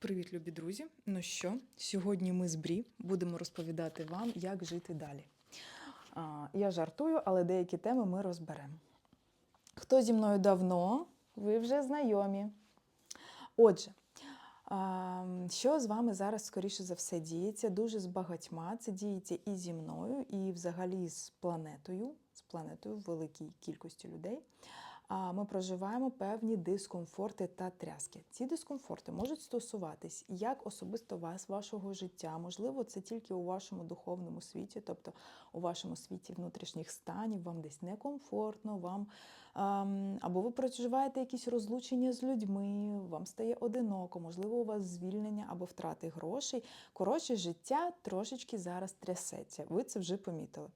Привіт, любі друзі! Ну що, сьогодні ми з Брі будемо розповідати вам, як жити далі. А, я жартую, але деякі теми ми розберемо. Хто зі мною давно, ви вже знайомі. Отже, а, що з вами зараз, скоріше за все, діється? Дуже з багатьма. Це діється і зі мною, і взагалі з планетою, з планетою великій кількості людей. Ми проживаємо певні дискомфорти та тряски. Ці дискомфорти можуть стосуватись як особисто вас, вашого життя. Можливо, це тільки у вашому духовному світі, тобто у вашому світі внутрішніх станів, вам десь некомфортно, вам або ви проживаєте якісь розлучення з людьми, вам стає одиноко, можливо, у вас звільнення або втрати грошей. Коротше, життя трошечки зараз трясеться. Ви це вже помітили.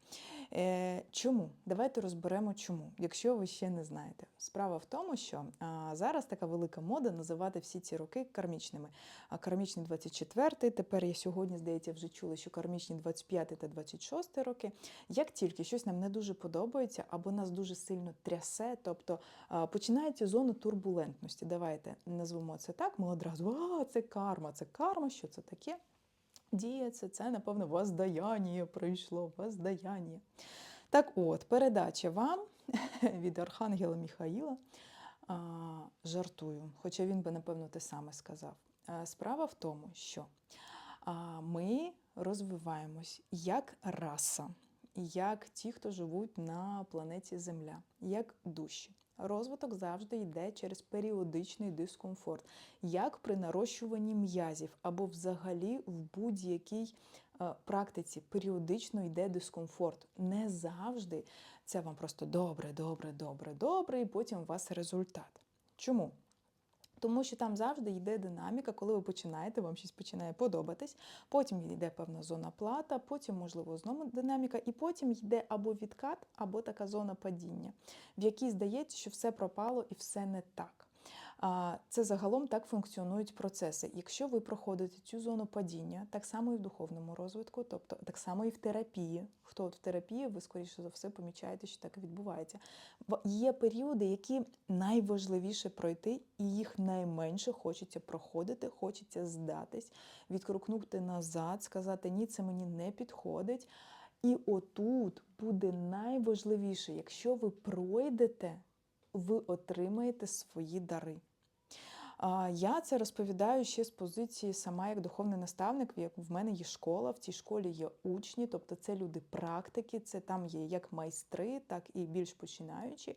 Е, чому? Давайте розберемо, чому, якщо ви ще не знаєте. Справа в тому, що зараз така велика мода називати всі ці роки кармічними. А кармічний 24-й, тепер я сьогодні, здається, вже чула, що кармічні 25 та 26 роки. Як тільки щось нам не дуже подобається, або нас дуже сильно трясе, тобто починається зона турбулентності. Давайте назвемо це так. Ми одразу а, це карма, це карма, що це таке? Діється, це, напевно, воздаяння прийшло, воздаяння. Так от, передача вам від Архангела Міхаїла. Жартую, хоча він би, напевно, те саме сказав. Справа в тому, що ми розвиваємось як раса, як ті, хто живуть на планеті Земля, як душі. Розвиток завжди йде через періодичний дискомфорт, як при нарощуванні м'язів або взагалі в будь-якій е, практиці періодично йде дискомфорт. Не завжди це вам просто добре, добре, добре, добре, і потім у вас результат. Чому? Тому що там завжди йде динаміка, коли ви починаєте, вам щось починає подобатись, потім йде певна зона плата, потім, можливо, знову динаміка, і потім йде або відкат, або така зона падіння, в якій здається, що все пропало і все не так. Це загалом так функціонують процеси. Якщо ви проходите цю зону падіння, так само і в духовному розвитку, тобто так само і в терапії. Хто от в терапії, ви скоріше за все помічаєте, що так і відбувається. Є періоди, які найважливіше пройти, і їх найменше хочеться проходити, хочеться здатись, відкрукнути назад, сказати Ні, це мені не підходить. І отут буде найважливіше, якщо ви пройдете, ви отримаєте свої дари. Я це розповідаю ще з позиції сама як духовний наставник. В мене є школа, в цій школі є учні, тобто це люди практики, це там є як майстри, так і більш починаючі.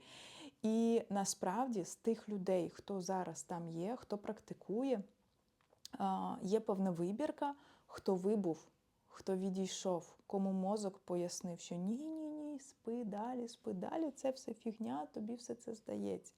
І насправді з тих людей, хто зараз там є, хто практикує, є певна вибірка, хто вибув, хто відійшов, кому мозок пояснив, що ні, ні, ні, спи далі, спи далі, це все фігня, тобі все це здається.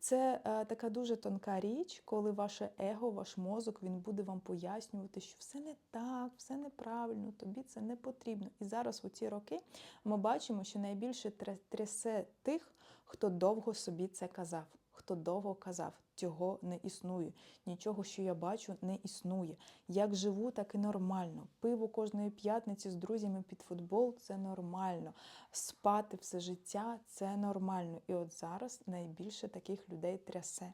Це е, така дуже тонка річ, коли ваше его, ваш мозок, він буде вам пояснювати, що все не так, все неправильно, тобі це не потрібно. І зараз у ці роки ми бачимо, що найбільше трясе тих, хто довго собі це казав. Хто довго казав, цього не існує. Нічого, що я бачу, не існує. Як живу, так і нормально. Пиво кожної п'ятниці з друзями під футбол це нормально. Спати все життя це нормально. І от зараз найбільше таких людей трясе.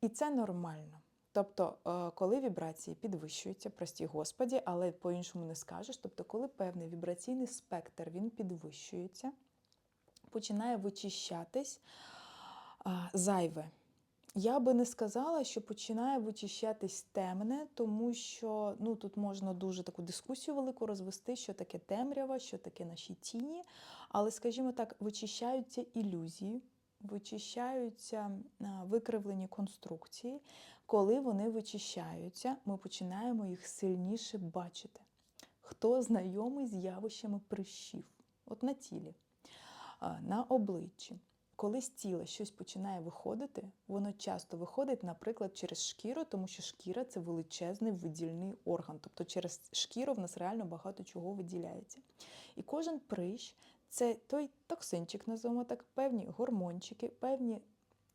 І це нормально. Тобто, е, коли вібрації підвищуються, прості Господі, але по-іншому не скажеш. Тобто, коли певний вібраційний спектр він підвищується, починає вичищатись зайве. Я би не сказала, що починає вичищатись темне, тому що ну, тут можна дуже таку дискусію велику розвести, що таке темрява, що таке наші тіні. Але, скажімо так, вичищаються ілюзії, вичищаються викривлені конструкції. Коли вони вичищаються, ми починаємо їх сильніше бачити. Хто знайомий з явищами прищів? От на тілі, на обличчі. Коли з тіла щось починає виходити, воно часто виходить, наприклад, через шкіру, тому що шкіра це величезний видільний орган. Тобто через шкіру в нас реально багато чого виділяється. І кожен прищ це той токсинчик, називаємо так, певні гормончики, певні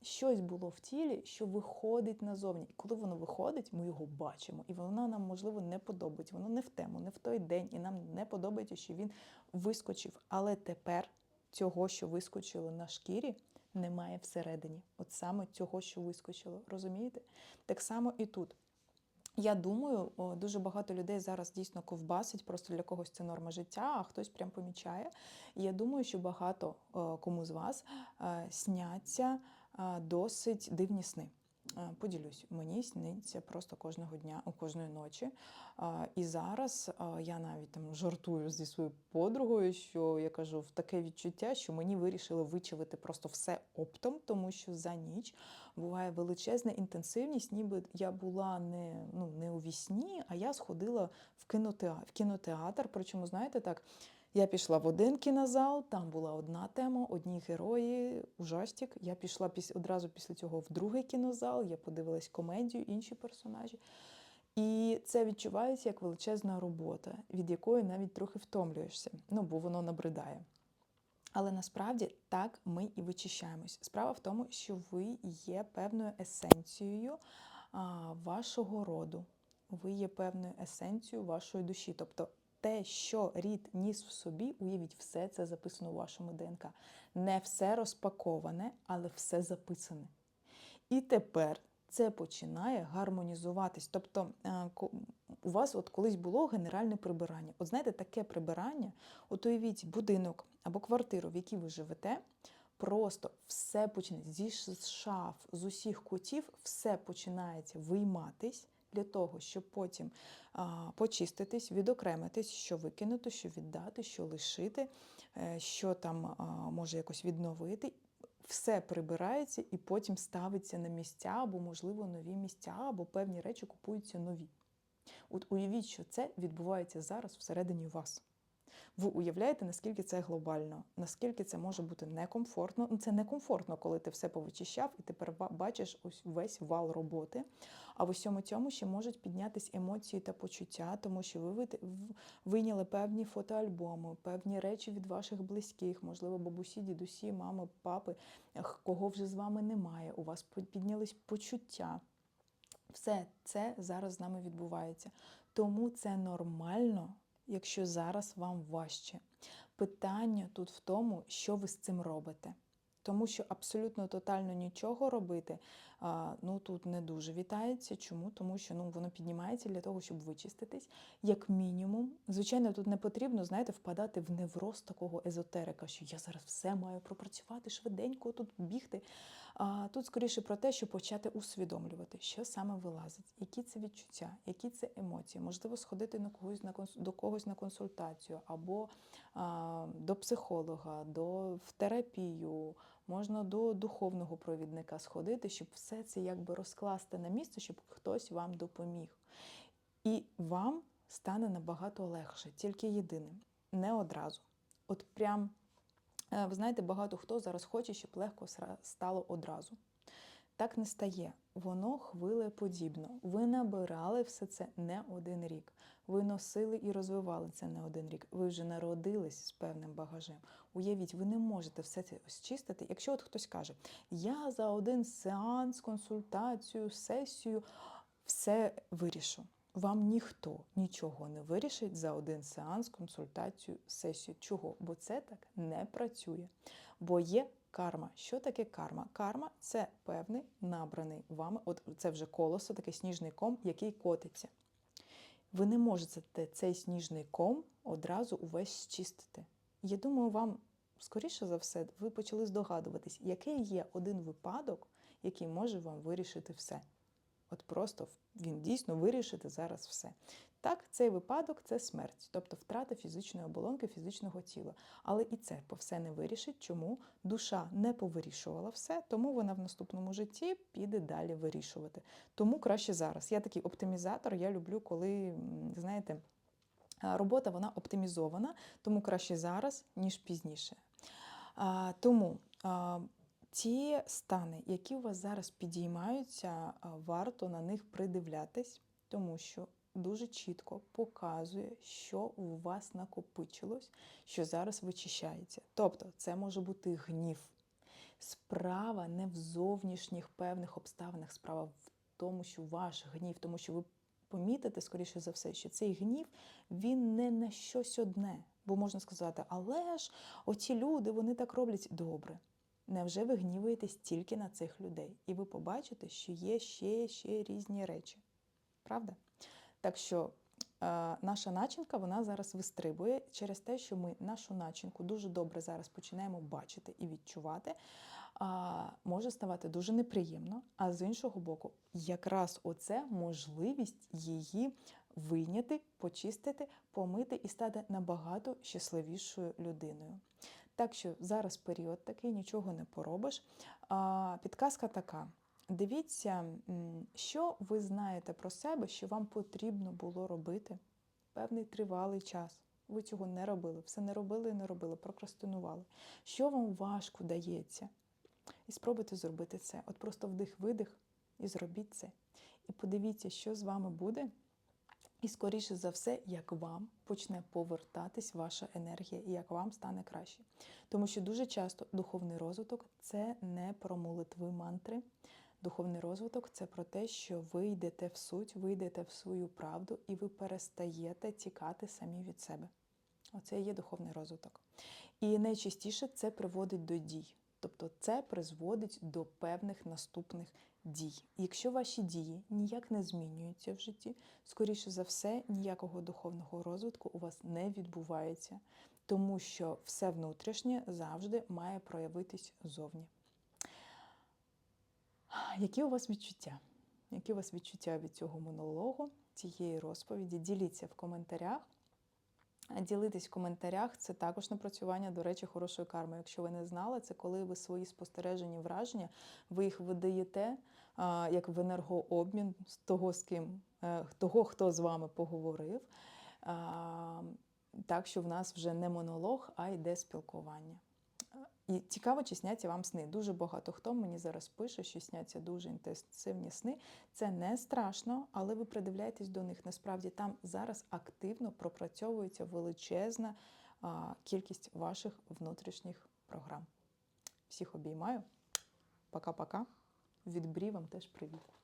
щось було в тілі, що виходить назовні. І коли воно виходить, ми його бачимо. І воно нам, можливо, не подобається. Воно не в тему, не в той день, і нам не подобається, що він вискочив. Але тепер цього, що вискочило на шкірі, немає всередині. От саме цього, що вискочило. Розумієте? Так само і тут. Я думаю, дуже багато людей зараз дійсно ковбасить, просто для когось це норма життя, а хтось прям помічає. Я думаю, що багато кому з вас е, сняться е, досить дивні сни. Е, Поділюсь, мені сниться просто кожного дня, кожної ночі. І зараз я навіть там жартую зі своєю подругою, що я кажу в таке відчуття, що мені вирішили вичавити просто все оптом, тому що за ніч буває величезна інтенсивність, ніби я була не, ну, не у вісні, а я сходила в кінотеатр, в кінотеатр. Причому, знаєте, так. Я пішла в один кінозал, там була одна тема, одні герої, ужастик. Я пішла піс... одразу після цього в другий кінозал, я подивилась комедію, інші персонажі. І це відчувається як величезна робота, від якої навіть трохи втомлюєшся, ну бо воно набридає. Але насправді так ми і вичищаємось. Справа в тому, що ви є певною есенцією вашого роду, ви є певною есенцією вашої душі. Тобто те, що рід ніс в собі, уявіть, все це записано у вашому ДНК. Не все розпаковане, але все записане. І тепер це починає гармонізуватись. Тобто е, у вас от колись було генеральне прибирання. От знаєте, таке прибирання, от уявіть будинок або квартиру, в якій ви живете, просто все починається зі шаф, з усіх кутів, все починається вийматись для того, щоб потім а, почиститись, відокремитись, що викинути, що віддати, що лишити, е, що там а, може якось відновити. Все прибирається і потім ставиться на місця, або, можливо, нові місця, або певні речі купуються нові. От уявіть, що це відбувається зараз всередині вас. Ви уявляєте, наскільки це глобально, наскільки це може бути некомфортно. Ну, це некомфортно, коли ти все повичищав, і тепер бачиш ось весь вал роботи. А в усьому цьому ще можуть піднятися емоції та почуття, тому що ви вийняли певні фотоальбоми, певні речі від ваших близьких, можливо, бабусі, дідусі, мами, папи, кого вже з вами немає. У вас піднялись почуття. Все це зараз з нами відбувається. Тому це нормально, якщо зараз вам важче. Питання тут в тому, що ви з цим робите. Тому що абсолютно тотально нічого робити ну тут не дуже вітається. Чому? Тому що ну воно піднімається для того, щоб вичиститись, як мінімум. Звичайно, тут не потрібно, знаєте, впадати в невроз такого езотерика, що я зараз все маю пропрацювати швиденько, тут бігти. А тут скоріше про те, щоб почати усвідомлювати, що саме вилазить, які це відчуття, які це емоції. Можливо, сходити на когось на до когось на консультацію, або а, до психолога, до в терапію. Можна до духовного провідника сходити, щоб все це якби розкласти на місце, щоб хтось вам допоміг. І вам стане набагато легше, тільки єдине, не одразу. От прям, е, ви знаєте, багато хто зараз хоче, щоб легко стало одразу. Так не стає. Воно хвилеподібно. Ви набирали все це не один рік. Ви носили і розвивали це не один рік. Ви вже народились з певним багажем. Уявіть, ви не можете все це очистити. Якщо от хтось каже, я за один сеанс, консультацію, сесію все вирішу. Вам ніхто нічого не вирішить за один сеанс, консультацію, сесію. Чого? Бо це так не працює. Бо є карма. Що таке карма? Карма це певний набраний вами, от це вже колесо, такий сніжний ком, який котиться. Ви не можете цей сніжний ком одразу увесь чистити. Я думаю, вам скоріше за все, ви почали здогадуватись, який є один випадок, який може вам вирішити все. От просто він дійсно вирішити зараз все. Так, цей випадок це смерть, тобто втрата фізичної оболонки, фізичного тіла. Але і це по все не вирішить. Чому душа не повирішувала все, тому вона в наступному житті піде далі вирішувати. Тому краще зараз. Я такий оптимізатор, я люблю, коли, знаєте, робота вона оптимізована, тому краще зараз, ніж пізніше. А, Тому а, ті стани, які у вас зараз підіймаються, варто на них придивлятись, тому що дуже чітко показує, що у вас накопичилось, що зараз вичищається. Тобто, це може бути гнів. Справа не в зовнішніх певних обставинах, справа в тому, що ваш гнів, тому що ви помітите, скоріше за все, що цей гнів він не на щось одне. Бо можна сказати, але ж оці люди вони так роблять добре. Невже ви гніваєтесь тільки на цих людей? І ви побачите, що є ще, ще різні речі. правда? Так що е, наша начинка вона зараз вистрибує через те, що ми нашу начинку дуже добре зараз починаємо бачити і відчувати. Може ставати дуже неприємно. А з іншого боку, якраз оце можливість її вийняти, почистити, помити і стати набагато щасливішою людиною. Так що зараз період такий, нічого не поробиш. Підказка така. Дивіться, що ви знаєте про себе, що вам потрібно було робити певний тривалий час. Ви цього не робили, все не робили і не робили, прокрастинували. Що вам важко дається? І спробуйте зробити це. От просто вдих-видих і зробіть це. І подивіться, що з вами буде. І скоріше за все, як вам почне повертатись ваша енергія і як вам стане краще. Тому що дуже часто духовний розвиток це не про молитви мантри. Духовний розвиток це про те, що ви йдете в суть, ви йдете в свою правду і ви перестаєте тікати самі від себе. Оце і є духовний розвиток. І найчастіше це приводить до дій. Тобто це призводить до певних наступних дій. Якщо ваші дії ніяк не змінюються в житті, скоріше за все, ніякого духовного розвитку у вас не відбувається, тому що все внутрішнє завжди має проявитись зовні. Які у вас відчуття? Які у вас відчуття від цього монологу, цієї розповіді? Діліться в коментарях. Ділитись в коментарях це також напрацювання, до речі, хорошої карми. Якщо ви не знали, це коли ви свої спостережені враження, ви їх видаєте як в енергообмін з того, з ким е, того, хто з вами поговорив. Так що в нас вже не монолог, а йде спілкування. І цікаво, чи сняться вам сни. Дуже багато хто мені зараз пише, що сняться дуже інтенсивні сни. Це не страшно, але ви придивляєтесь до них. Насправді там зараз активно пропрацьовується величезна кількість ваших внутрішніх програм. Всіх обіймаю. Пока-пока. Від Брі вам теж привіт.